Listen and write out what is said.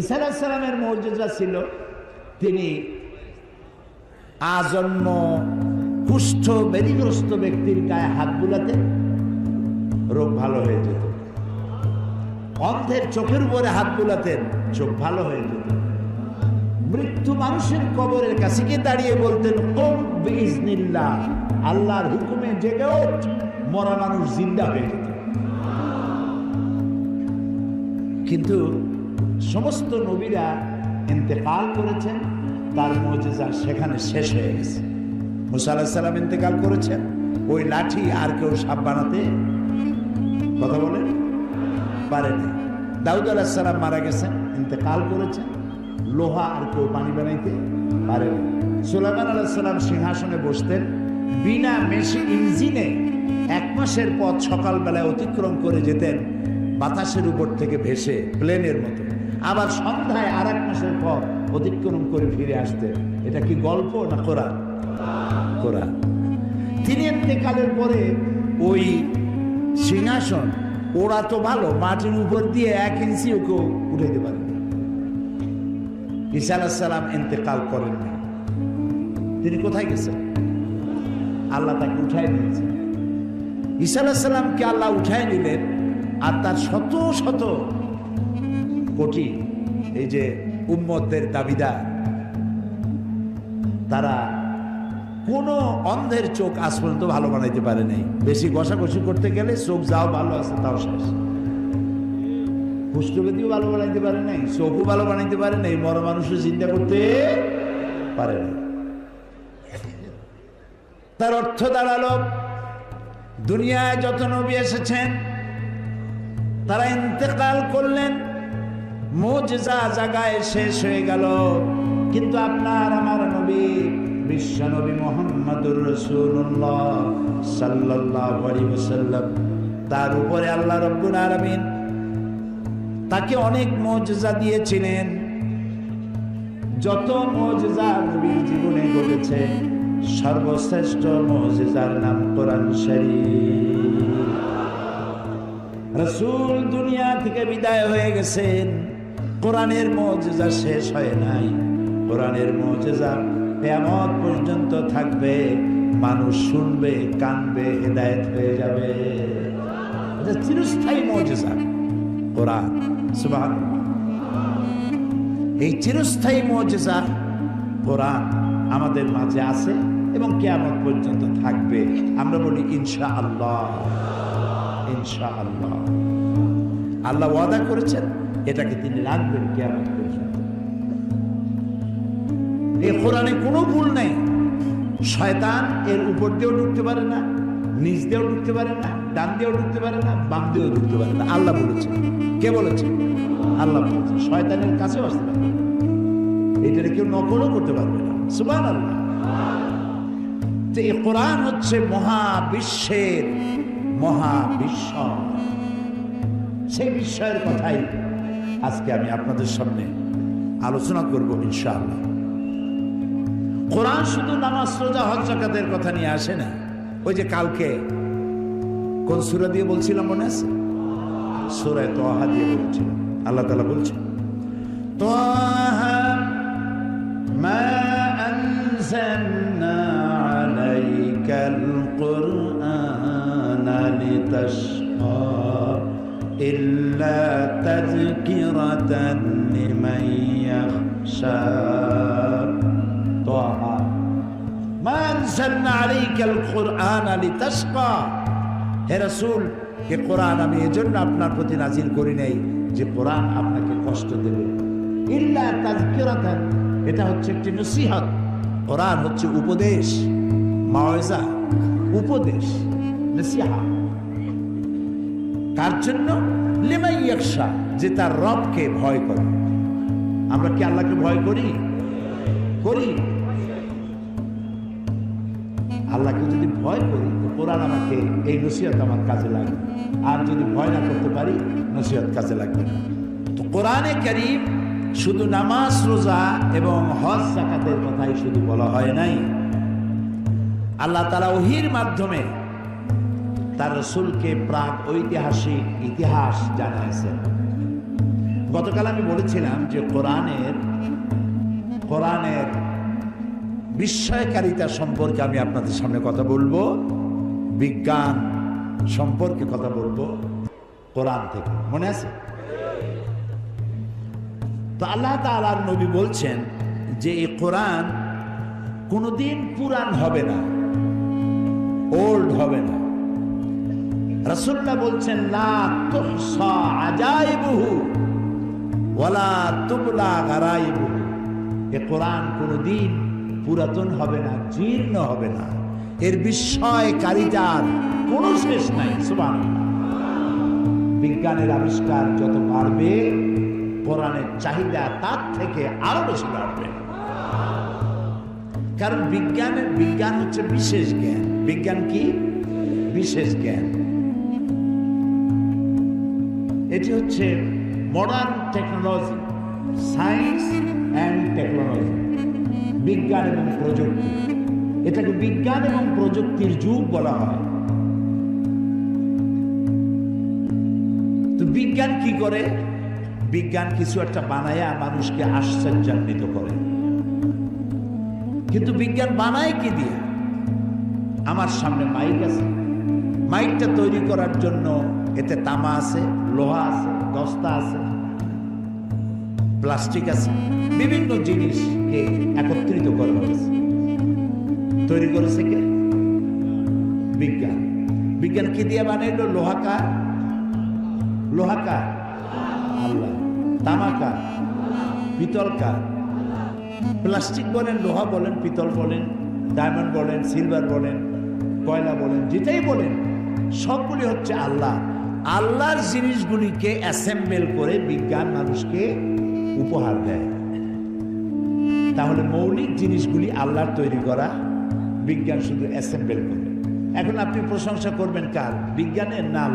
আলাহিসাল্লামের মর্যাদা ছিল, তিনি আজন্ম কুষ্ঠ ব্যাধিগ্রস্ত ব্যক্তির গায়ে হাত বুলাতে রোগ ভালো হয়ে যেত। অন্ধের চোখের উপরে হাত বুলাতেন চোখ ভালো হয়ে যেত। মৃত্যু মানুষের কবরের কাছে গিয়ে দাঁড়িয়ে বলতেন কোন বিজনিল্লাহ আল্লাহর হুকুমে জেগে ওঠ, মরা মানুষ জিন্দা হয়ে যেত। কিন্তু সমস্ত নবীরা ইন্তেকাল করেছেন, তার মজেজা সেখানে শেষ হয়ে গেছে। মুসা আলাহিসাল্লাম ইন্তেকাল করেছেন, ওই লাঠি আর কেউ সাপ বানাতে কথা বলেন পারেনি। দাউদ আলাহিসাল্লাম মারা গেছেন, ইন্তেকাল করেছেন, লোহা আর কেউ পানি বানাইতে পারেনি। সুলাইমান আলাহিসাল্লাম সিংহাসনে বসতেন, বিনা মেশি ইঞ্জিনে এক মাসের পথ সকালবেলায় অতিক্রম করে যেতেন বাতাসের উপর থেকে ভেসে প্লেনের মতো। আবার সন্ধ্যায় আর এক মাসের পর অতিক্রম করে ফিরে আসতে। এটা কি গল্প না কোরআন? কোরআন। তিনি এতেকালের পরে ওই সিংহাসন, ওরা তো ভালো, মাটির উপর দিয়ে এক ইঞ্চিও কেউ উঠাইতে পারে ঈসা ইন্তেকাল করেননি তিনি কোথায় গেছেন? আল্লাহ তাকে উঠাই নিয়েছেন ঈসা আলাহিসাল্লামকে আল্লাহ উঠাই নিলেন আর তার শত শত কোটি, এই যে উম্মতের দাবিদার, তারা কোনো অন্ধের চোখ আজ পর্যন্ত ভালো বানাইতে পারে নাই বেশি ঘষাঘষি করতে গেলে চোখ যাও ভালো আছে, তাও শেষ। কুষ্ঠবেদিও ভালো বানাইতে পারে নাই, চোখও ভালো বানাইতে পারে নাই, মর মানুষও চিন্তা করতে পারে না তার অর্থ দাঁড়াল, দুনিয়ায় যত নবী এসেছেন, তারা ইন্তেকাল করলেন মোজা জায়গায় শেষ হয়ে গেল। কিন্তু আপনার আমার নবী, বিশ্ব নবী মোহাম্মদুর রসুল্লাহ সাল্লাহ সাল্লাম তার উপরে আল্লাহ রব্বুল আলমিন তাকে অনেক মজা দিয়েছিলেন। যত মজা নবীর জীবনে ঘটেছে, সর্বশ্রেষ্ঠ মজেজার নাম কোরআন শরীফ। রসুল দুনিয়া থেকে বিদায় হয়ে গেছেন। কোরআনের মজেজা শেষ হয় নাই। কোরআনের মজেজা কেমন পর্যন্ত থাকবে, মানুষ শুনবে, কানবে, হেদায়ত হয়ে যাবে। চিরস্থায়ী মজেজা, কোরআন। সুবাহ এই চিরস্থায়ী মজেজা কোরআন আমাদের মাঝে আছে এবং কেয়ামত পর্যন্ত থাকবে। আমরা বলি ইনশা আল্লাহ ইনশা আল্লাহ আল্লাহ ওয়াদা করেছেন? এটাকে তিনি রাখবেন পর্যন্ত এই কোরআনে কোনো ভুল নেই। শয়তান এর উপর দিয়েও ঢুকতে পারে না, নিচ দিয়েও ঢুকতে পারে না, ডান দিয়েও ঢুকতে পারে না, বাম দিয়েও ঢুকতে পারে না। আল্লাহ বলেছে। কে বলেছে? আল্লাহ বলেছে। শয়তানের কাছেও আসতে পারবে না। এটারে কেউ নকলও করতে পারবে না। সুবান আল্লাহ এই কোরআন হচ্ছে মহাবিশ্বের মহাবিশ্ব। সেই বিষয়ের কথাই আজকে আমি আপনাদের সামনে আলোচনা করব ইনশাআল্লাহ কোরআন শুধু নামাজ রোজা হজ জাকাতের কথা নিয়ে আসে না ওই যে কালকে কোন সুরা দিয়ে বলছিলাম মনে আছে সুরায় তোহা দিয়ে বলছিলাম আল্লাহ তালা বলছেন তোহা ما أنزلنا عليك القرآن لتشقى إلا تذكرة لمن يخشى طه ما أنزلنا عليك القرآن لتشقى হে রসুল এ কোরআন আমি এজন্য আপনার প্রতি নাজিল করি নাই যে কোরআন আপনাকে কষ্ট দেবে ইল্লা তাজকিরাতান এটা হচ্ছে একটি নসিহত কোরআন হচ্ছে উপদেশ মাওয়াজা উপদেশ নসিহা কার জন্য লিমাই একশা যে তার রবকে ভয় করে। আমরা কি আল্লাহকে ভয় করি? করি। আল্লাহকে যদি ভয় করি, তো কোরআন আমাকে এই নসিহত আমার কাজে লাগবে। আর যদি ভয় না করতে পারি, নসিহত কাজে লাগবে না। তো কোরআনে করিম শুধু নামাজ, রোজা এবং হজ জাকাতের কথাই শুধু বলা হয় নাই। আল্লাহ তালা ওহির মাধ্যমে তার রসুলকে প্রাক ঐতিহাসিক ইতিহাস জানাইছেন গতকাল আমি বলেছিলাম যে কোরআনের কোরআনের বিস্ময়কারিতা সম্পর্কে আমি আপনাদের সামনে কথা বলব, বিজ্ঞান সম্পর্কে কথা বলব কোরআন থেকে। মনে আছে? তো আল্লাহ তালার নবী বলছেন যে এই কোরআন কোনোদিন পুরান হবে না, ওল্ড হবে না। রসুল্লাহ বলছেন, লা তুহসা আজাইবুহু ওয়ালা তুবলা গারাইবুহু। এ কোরআন কোনোদিন পুরাতন হবে না, জীর্ণ হবে না। এর বিস্ময়কারিতার কোনো শেষ নাই সুবান বিজ্ঞানের আবিষ্কার যত বাড়বে, কোরআনের চাহিদা তার থেকে আরও বেশি বাড়বে। কারণ বিজ্ঞানের, বিজ্ঞান হচ্ছে বিশেষ জ্ঞান। বিজ্ঞান কি? বিশেষ জ্ঞান। এটি হচ্ছে modern technology science and technology বিজ্ঞান এবং প্রযুক্তি। এটাকে বিজ্ঞান এবং প্রযুক্তির যুগ বলা হয়। তো বিজ্ঞান কি করে? বিজ্ঞান কিছু একটা বানায়া মানুষকে আশ্চর্যান্বিত করে। কিন্তু বিজ্ঞান বানায় কি দিয়ে? আমার সামনে মাইক আছে। মাইকটা তৈরি করার জন্য এতে তামা আছে, লোহা আছে দস্তা আছে, প্লাস্টিক আছে, বিভিন্ন জিনিসকে একত্রিত করা হয়েছে। তৈরি করেছে কে? বিজ্ঞান। বিজ্ঞান কি দিয়ে বানাইলো? লোহাকার লোহাকার আল্লাহ। তামাকার পিতলকার প্লাস্টিক বলেন, লোহা বলেন, পিতল বলেন, ডায়মন্ড বলেন, সিলভার বলেন, কয়লা বলেন, যেটাই বলেন, সবগুলি হচ্ছে আল্লাহ। আল্লাহর জিনিসগুলিকে অ্যাসেম্বল করে বিজ্ঞান মানুষকে উপহার দেয়। তাহলে মৌলিক জিনিসগুলি আল্লাহর তৈরি করা বিজ্ঞান শুধু অ্যাসেম্বল করে। এখন আপনি প্রশংসা করবেন কার? বিজ্ঞানের নাম।